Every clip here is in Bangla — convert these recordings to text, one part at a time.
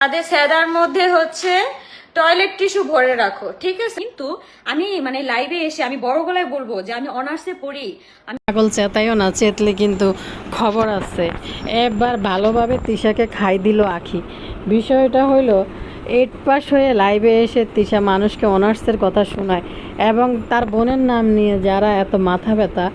তাদের স্যাদার মধ্যে হচ্ছে টয়লেট টিস্যু ভরে রাখো, ঠিক আছে? কিন্তু আমি মানে লাইভে এসে আমি বড় গলায় বলব যে আমি অনার্সে পড়ি। আমি পাগল চেতাইও না, চেতলে কিন্তু খবর আছে। একবার ভালোভাবে তিশাকে খাই দিল আখি। বিষয়টা হইল এইট পাস হয়ে লাইভে এসে তিশা মানুষকে অনার্সের কথা শোনায় এবং তার বোনের নাম নিয়ে যারা এত মাথা ব্যথা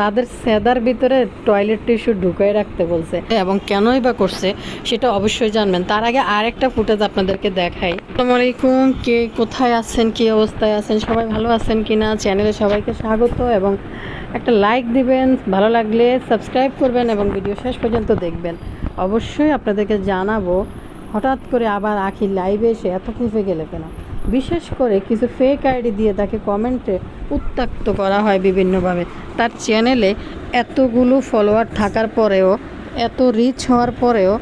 তাদের সেদার ভিতরে টয়লেট টিস্যু ঢুকাই রাখতে বলছে। এবং কেনই বা করছে, সেটা অবশ্যই জানবেন। তার আগে আরেকটা ফুটেজ আপনাদেরকে দেখাই। আসসালামু আলাইকুম, কে কোথায় আছেন, কি অবস্থায় আছেন, সবাই ভালো আছেন কি না চ্যানেলে সবাইকে স্বাগত এবং একটা লাইক দিবেন, ভালো লাগলে সাবস্ক্রাইব করবেন এবং ভিডিও শেষ পর্যন্ত দেখবেন। অবশ্যই আপনাদেরকে জানাব, হঠাৎ করে আবার আখি লাইভে এসে এত খেপে গেলে কেন? বিশেষ করে কিছু ফেক আইডি দিয়ে তাকে কমেন্টে উত্তাক্ত করা হয় বিভিন্নভাবে। তার চ্যানেলে এতগুলো ফলোয়ার থাকার পরেও, এত রিচ হওয়ার পরেও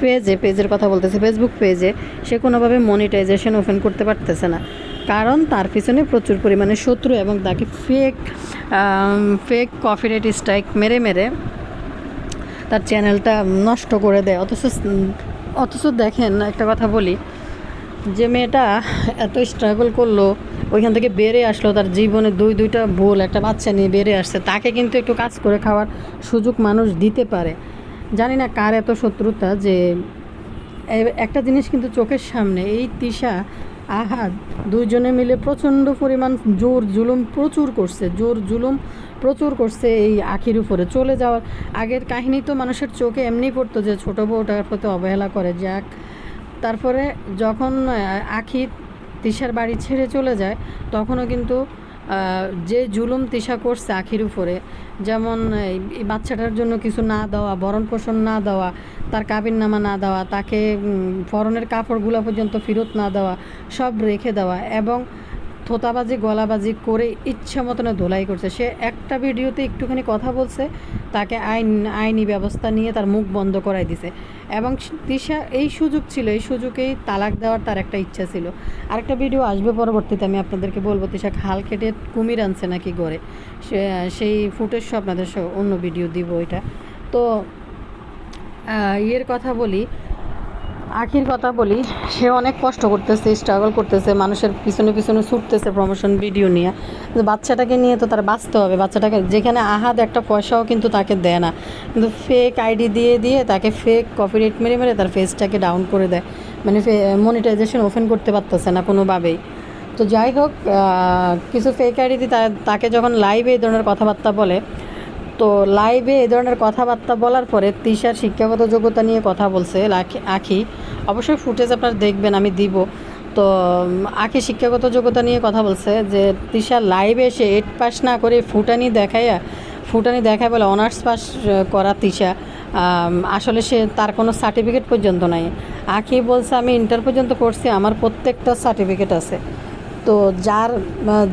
পেজে পেজের কথা বলতেছে ফেসবুক পেজে সে কোনোভাবে মনিটাইজেশন ওপেন করতে পারতেছে না। কারণ তার পিছনে প্রচুর পরিমাণে শত্রু এবং তাকে ফেক ফেক কপিরাইট স্ট্রাইক মেরে মেরে তার চ্যানেলটা নষ্ট করে দেয়। অথচ অথচ দেখেন, একটা কথা বলি, যে মেয়েটা এত স্ট্রাগল করল ওইখান থেকে বেড়ে আসলো, তার জীবনে দুই, দুইটা ভুল একটা বাচ্চা নিয়ে বেড়ে আসছে। তাকে কিন্তু একটু কাজ করে খাওয়ার সুযোগ মানুষ দিতে পারে। জানি না কার এত শত্রুতা যে একটা জিনিস কিন্তু চোখের সামনে, এই তিশা, আহাদ দুইজনে মিলে প্রচণ্ড পরিমাণ জোর জুলুম প্রচুর করছে, জোর জুলুম প্রচুর করছে এই আখির উপরে। চলে যাওয়ার আগের কাহিনী তো মানুষের চোখে এমনি পড়তো যে, ছোটো বউটার প্রতি অবহেলা করে, যাক। তারপরে যখন আখি তিশার বাড়ি ছেড়ে চলে যায়, তখনও কিন্তু যে জুলুম তিশা করছে আখির উপরে, যেমন এই বাচ্চাটার জন্য কিছু না দেওয়া বরণ পোষণ না দেওয়া, তার কাবিন নামা না দেওয়া, তাকে ফরনের কাপড়গুলো পর্যন্ত ফেরত না দেওয়া, সব রেখে দেওয়া এবং থোতাবাজি গলাবাজি করে ইচ্ছা মতন ধোলাই করছে। সে একটা ভিডিওতে একটুখানি কথা বলছে, তাকে আইন, আইনি ব্যবস্থা নিয়ে তার মুখ বন্ধ করাই দিছে। এবং তিশা এই সুযোগ ছিল, এই সুযোগেই তালাক দেওয়ার তার একটা ইচ্ছা ছিল। আরেকটা ভিডিও আসবে পরবর্তীতে, আমি আপনাদেরকে বলব তিশা খাল কেটে কুমির আনছে নাকি গড়ে। সেই ফুটেজ আপনাদের অন্য ভিডিও দিব এটা। তো ইয়ের কথা বলি আখির কথা বলি, সে অনেক কষ্ট করতেছে স্ট্রাগল করতেছে, মানুষের পিছনে পিছনে ছুটতেছে প্রমোশন ভিডিও নিয়ে। বাচ্চাটাকে নিয়ে তো তার বাঁচতে হবে। বাচ্চাটাকে যেখানে আহাদ একটা পয়সাও কিন্তু তাকে দেয় না। কিন্তু ফেক আইডি দিয়ে দিয়ে তাকে ফেক কপি কপিরাইট মেরে মেরে তার ফেসটাকে ডাউন করে দেয়। মানে মনিটাইজেশন ওপেন করতে পারতেছে না কোনোভাবেই। তো যাই হোক কিছু ফেক আইডি দিয়ে তাকে যখন লাইভে এই ধরনের কথাবার্তা বলে তো লাইভে এ ধরনের কথাবার্তা বলার পরে তিশার শিক্ষাগত যোগ্যতা নিয়ে কথা বলছে আখি। অবশ্যই ফুটেজ আপনারা দেখবেন, আমি দিব। তো আখি শিক্ষাগত যোগ্যতা নিয়ে কথা বলছে যে তিশা লাইভে এসে এইট পাস না করে ফুটানি দেখাইয়া, ফুটানি দেখায় বলে অনার্স পাস করা তিশা আসলে সে তার কোনো সার্টিফিকেট পর্যন্ত নাই। আখি বলছে, আমি ইন্টার পর্যন্ত করছি, আমার প্রত্যেকটা সার্টিফিকেট আছে। তো যার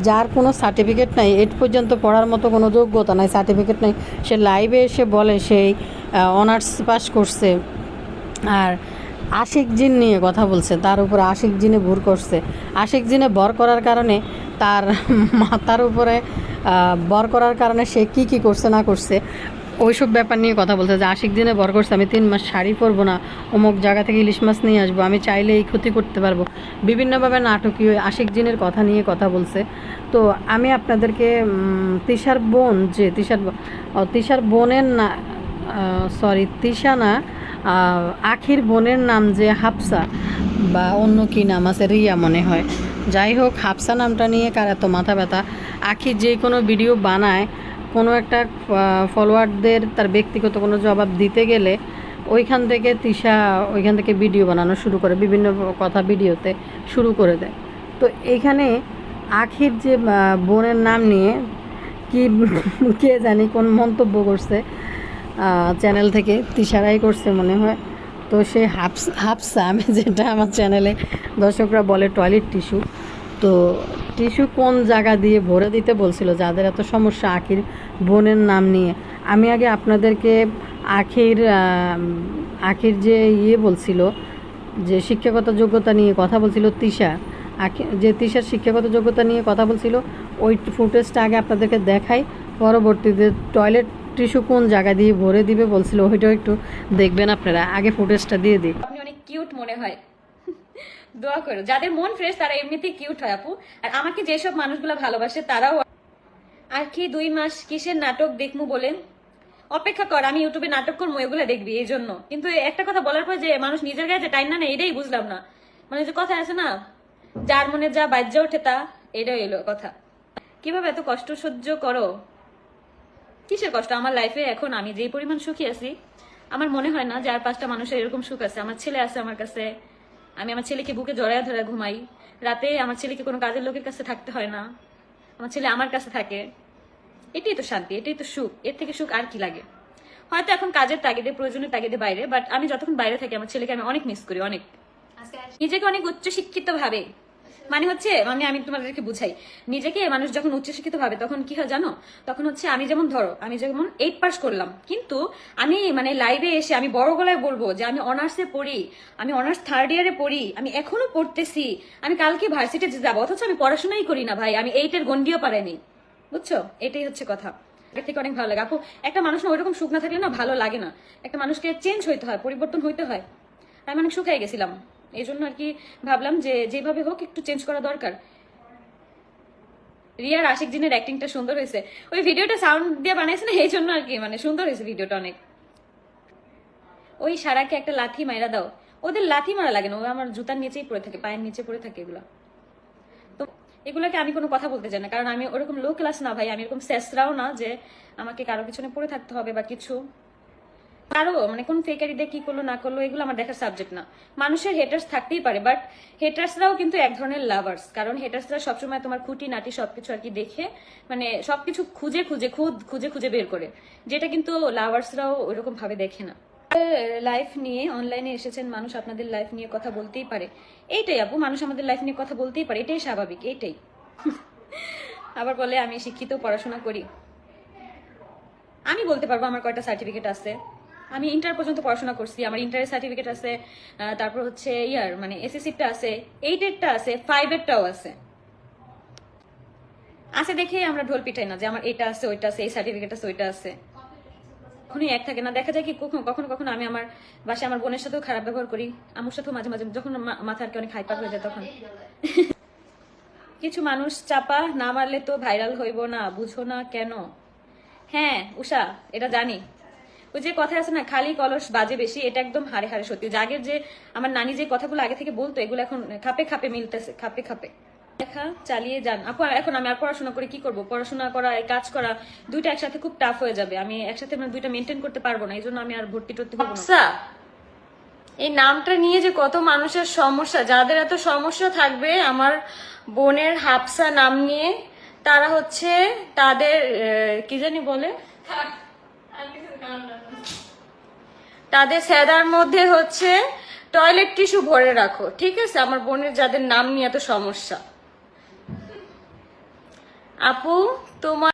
যার কোনো সার্টিফিকেট নাই এইট পর্যন্ত পড়ার মতো কোনো যোগ্যতা নাই সার্টিফিকেট নাই। সে লাইভে এসে বলে সেই অনার্স পাস করছে। আর আশিক জিন নিয়ে কথা বলছে, তার উপরে আশিক জিনে ভুর করছে। আশিক জিনে বর করার কারণে তার মাথার উপরে বর করার কারণে সে কি কি করছে না করছে। ওইসব ব্যাপার নিয়ে কথা বলছে যে আশিক দিনে বর করছে, আমি তিন মাস শাড়ি পরবো না, অমুক জায়গা থেকে ইলিশ মাছ নিয়ে আসব, আমি চাইলে এই ক্ষতি করতে পারব। বিভিন্নভাবে নাটকীয় আশিক দিনের কথা নিয়ে কথা বলছে। তো আমি আপনাদেরকে তিশার বোন যে, তিশার তিশার বোনের না সরি তিশা না আখির বোনের নাম যে হাফসা বা অন্য কি নাম আছে, রিয়া মনে হয়। যাই হোক, হাফসা নামটা নিয়ে কার এত মাথা ব্যথা? আখি যে কোনো ভিডিও বানায় কোনো একটা ফলোয়ারদের তার ব্যক্তিগত কোনো জবাব দিতে গেলে ওইখান থেকে তিশা ওইখান থেকে ভিডিও বানানো শুরু করে, বিভিন্ন কথা ভিডিওতে শুরু করে দেয়। তো এইখানে আখির যে বোনের নাম নিয়ে কি, কে জানি কোন মন্তব্য করছে চ্যানেল থেকে, তিশারাই করছে মনে হয়। তো সে হাফস হাফসা আমি যেটা আমার চ্যানেলে দর্শকরা বলে টয়লেট টিস্যু তো টিস্যু কোন জায়গা দিয়ে ভরে দিতে বলছিল? যাদের এত সমস্যা, আখির বোনের নাম নিয়ে। আমি আগে আপনাদেরকে আখির আখির যে ইয়ে বলছিল, যে শিক্ষাগত যোগ্যতা নিয়ে কথা বলছিল তিশা। আখি- যে তিশার শিক্ষাগত যোগ্যতা নিয়ে কথা বলছিল, ওই ফুটেজটা আগে আপনাদেরকে দেখাই। পরবর্তীতে টয়লেট টিস্যু কোন জায়গা দিয়ে ভরে দিবে বলছিল, ওইটাও একটু দেখবেন আপনারা। আগে ফুটেজটা দিয়ে দিই। আপনি অনেক কিউট মনে হয়। দোয়া করো। যাদের মন ফ্রেশ তারা এমনিতেই কিউট হয় আপু। আর আমাকে যেসব মানুষগুলো ভালোবাসে, তারাও আর কি দুই মাস কিসের নাটক দেখমু বলেন? অপেক্ষা কর, আমি ইউটিউবে নাটক করব এগুলো দেখবি এই জন্য কিন্তু একটা কথা বলার পর যে মানুষ নিজের গায়ে যে টাইম না নেয়, এটাই বুঝলাম না। মানে যে কথা আছে না, যার মনে যা বাজ্য ওঠে তা, এটাই এলো কথা। কীভাবে এত কষ্ট সহ্য করো? কিসের কষ্ট? আমার লাইফে এখন আমি যেই পরিমাণ সুখী আছি, আমার মনে হয় না যে আর পাঁচটা মানুষের এরকম সুখ আছে। আমার ছেলে আছে আমার কাছে আমি আমার ছেলেকে বুকে জড়ায় ধরে ঘুমাই। রাতে আমার ছেলেকে কোনো কাজের লোকের কাছে থাকতে হয় না। আমার ছেলে আমার কাছে থাকে। এটাই তো শান্তি এটাই তো সুখ। এর থেকে সুখ আর কি লাগে? হয়তো এখন কাজের তাগিদে প্রয়োজনের তাগিদে বাইরে বাট আমি যতক্ষণ বাইরে থাকি আমার ছেলেকে আমি অনেক মিস করি অনেক। নিজেকে অনেক উচ্চ শিক্ষিত ভাবে। মানে হচ্ছে মানে আমি তোমাদেরকে বুঝাই। নিজেকে মানুষ যখন উচ্চ শিক্ষিত ভাবে, তখন কি হয় জানো? তখন হচ্ছে আমি যেমন ধরো, আমি যেমন এইট পাস করলাম, কিন্তু আমি মানে লাইভে এসে আমি বড় গলায় বলব যে আমি অনার্সে পড়ি, আমি অনার্স থার্ড ইয়ারে পড়ি, আমি এখনও পড়তেছি, আমি কালকে ভার্সিটিতে যাব, অথচ আমি পড়াশোনাই করি না ভাই, আমি এইটের গন্ডিও পারেনি বুঝছ? এটাই হচ্ছে কথা। এর থেকে অনেক ভালো লাগে। আপু, একটা মানুষ না ওইরকম সুখ না থাকলে না ভালো লাগে না। একটা মানুষকে চেঞ্জ হইতে হয়, পরিবর্তন হইতে হয়। আমি অনেক শুকাই গেছিলাম। এই জন্য আর কি ভাবলাম যে যেভাবে হোক একটু চেঞ্জ করা দরকার। রিয়ার আশিক জিনের অ্যাক্টিংটা সুন্দর হয়েছে। ওই ভিডিওটা সাউন্ড দিয়ে বানাইছে না, এই জন্য আর কি মানে সুন্দর হয়েছে ভিডিওটা অনেক। ওই সারাকে একটা লাথি মাইরা দাও। ওদের লাথি মারা লাগে না ও আমার জুতার নিচেই পড়ে থাকে, পায়ের নিচে পড়ে থাকে এগুলো। তো এগুলোকে আমি কোনো কথা বলতে চাই না, কারণ আমি ওরকম লো ক্লাস না ভাই, আমি এরকম শেষরাও না যে আমাকে কারও পিছনে পড়ে থাকতে হবে বা কিছু। কারও মানে কোন ফেকারি দিয়ে কি করল, না করল, এগুলো আমার দেখার সাবজেক্ট না। মানুষের হেটার্স থাকতেই পারে বাট হেটার্সরাও কিন্তু এক ধরনের লাভার্স কারণ হেটার্সরা সবসময় তোমার খুঁটি নাটি সবকিছু আর কি দেখে মানে সবকিছু খুঁজে খুঁজে খুদ খুঁজে খুঁজে বের করে। যেটা কিন্তু লাভার্সরাও ওইরকম ভাবে দেখে না। লাইফ নিয়ে অনলাইনে এসেছেন মানুষ, আপনাদের লাইফ নিয়ে কথা বলতেই পারে। এইটাই আপু, মানুষ আমাদের লাইফ নিয়ে কথা বলতেই পারে, এটাই স্বাভাবিক, এইটাই। আবার বলে, আমি শিক্ষিত, পড়াশোনা করি। আমি বলতে পারব, আমার কয়টা সার্টিফিকেট আছে? আমি ইন্টার পর্যন্ত পড়াশোনা করছি, আমার ইন্টারের সার্টিফিকেট আছে তারপর হচ্ছে ইয়ার মানে এসএসসিটা আছে এইটেরটা আছে ফাইভেরটাও আছে। আছে দেখে আমরা ঢোল পিটাই না যে আমার এটা আছে, ওইটা আছে, এই সার্টিফিকেট আছে, ওইটা আছে। কখনোই এক থাকে না, দেখা যায় কি কখনো কখনো কখনো আমি আমার বাসায় আমার বোনের সাথেও খারাপ ব্যবহার করি আমার সাথেও মাঝে মাঝে, যখন মাথা আর কি অনেক হাইপার হয়ে যায় তখন। কিছু মানুষ চাপা না মারলে তো ভাইরাল হইব না, বুঝো না কেন? হ্যাঁ উষা, এটা জানি। ওই যে কথা আছে না খালি কলস বাজে বেশি এটা একদম হারে হারে সত্যি। জাগের যে আমার নানি যে কথাগুলো আগে থেকে বলতো এগুলো এখন খাপে খাপে মিলতেছে খাপে খাপে। দেখা চালিয়ে যান। আপু এখন আমি আর পড়াশোনা করে কি করব? পড়াশোনা করা কাজ করা দুইটা একসাথে খুব টাফ হয়ে যাবে। আমি একসাথে মানে দুইটা মেনটেন করতে পারব না এই জন্য আমি আর ভর্তি টর্তি হব না। এই নামটা নিয়ে যে কত মানুষের সমস্যা যাদের এত সমস্যা থাকবে আমার বোনের হাফসা নাম নিয়ে তারা হচ্ছে তাদের কি জানি বলে? তাদের স্যাদার মধ্যে হচ্ছে টয়লেট টিস্যু ভরে রাখো, ঠিক আছে? আমার বোনের যাদের নাম নিয়ে এত সমস্যা। আপু, তোমার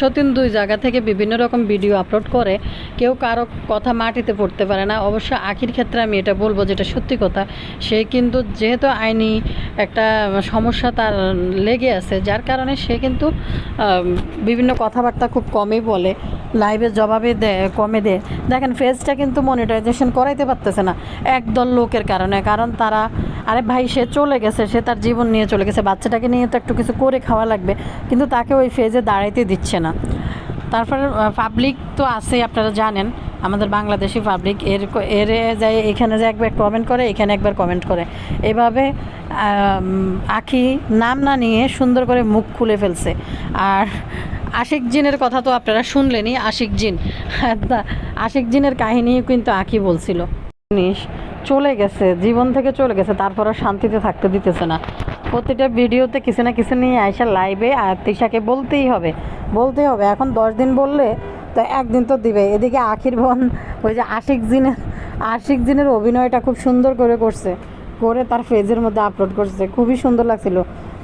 সতীন দুই জায়গা থেকে বিভিন্ন রকম ভিডিও আপলোড করে, কেউ কারও কথা মাটিতে পড়তে পারে না। অবশ্য আখির ক্ষেত্রে আমি এটা বলব যেটা সত্যি কথা, সে কিন্তু যেহেতু আইনি একটা সমস্যা তার লেগে আছে, যার কারণে সে কিন্তু বিভিন্ন কথাবার্তা খুব কমই বলে, লাইভে জবাবে দেয় কমে দেয়। দেখেন ফেজটা কিন্তু মনিটাইজেশন করাইতে পারতেছে না, একদল লোকের কারণে, কারণ তারা, আরে ভাই, সে চলে গেছে, সে তার জীবন নিয়ে চলে গেছে, বাচ্চাটাকে নিয়ে তো একটু কিছু করে খাওয়া লাগবে, কিন্তু তাকে ওই ফেজে দাঁড়াইতে দিচ্ছে না। তারপরে পাবলিক তো আছে আপনারা জানেন। আমাদের বাংলাদেশি পাবলিক এর এর যায়, এখানে যে একবার কমেন্ট করে, এখানে একবার কমেন্ট করে। এভাবে আখি নাম না নিয়ে সুন্দর করে মুখ খুলে ফেলছে। আর আশিক জিনের কথা তো আপনারা শুনলেনই, আশিক জিন। আশিক জিনের কাহিনীও কিন্তু আখি বলছিল। জিনিস চলে গেছে, জীবন থেকে চলে গেছে তারপরও শান্তিতে থাকতে দিতেছে না। প্রতিটা ভিডিওতে কিছু না কিছু নিয়ে আয়সা লাইভে আর তিশাকে বলতেই হবে। বলতেই হবে, এখন দশ দিন বললে তো একদিন তো দিবে। এদিকে আখির বোন, ওই যে আশিক জিনের আশিক জিনের অভিনয়টা খুব সুন্দর করে করছে, করে তার ফেজের মধ্যে আপলোড করছে। খুবই সুন্দর লাগছিল।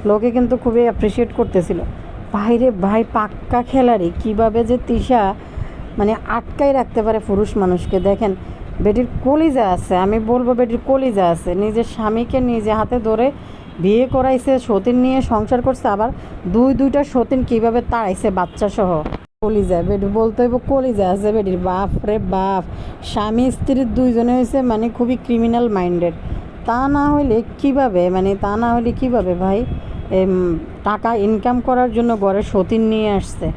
লোকে কিন্তু খুবই অ্যাপ্রিসিয়েট করতেছিল। ভাইরে ভাই, পাক্কা খেলারি কীভাবে যে তিশা মানে আটকাই রাখতে পারে পুরুষ মানুষকে। দেখেন, বেটির কলিজা আছে, আমি বলব বেটির কলিজা আছে। নিজের স্বামীকে নিজে হাতে ধরে বিয়ে করাইছে, সতীন নিয়ে সংসার করছে, আবার দুই, দুইটা সতীন কীভাবে তাড়াইছে বাচ্চা সহ কলিজা বেডি বলতে হইব কলিজা আছে বেডির, বাপ রে বাপ। স্বামী স্ত্রীর দুইজনে হয়েছে মানে খুবই ক্রিমিনাল মাইন্ডেড তা না হইলে কীভাবে মানে তা না হলে কীভাবে ভাই? টাকা ইনকাম করার জন্য ঘরে সতীন নিয়ে আসছে।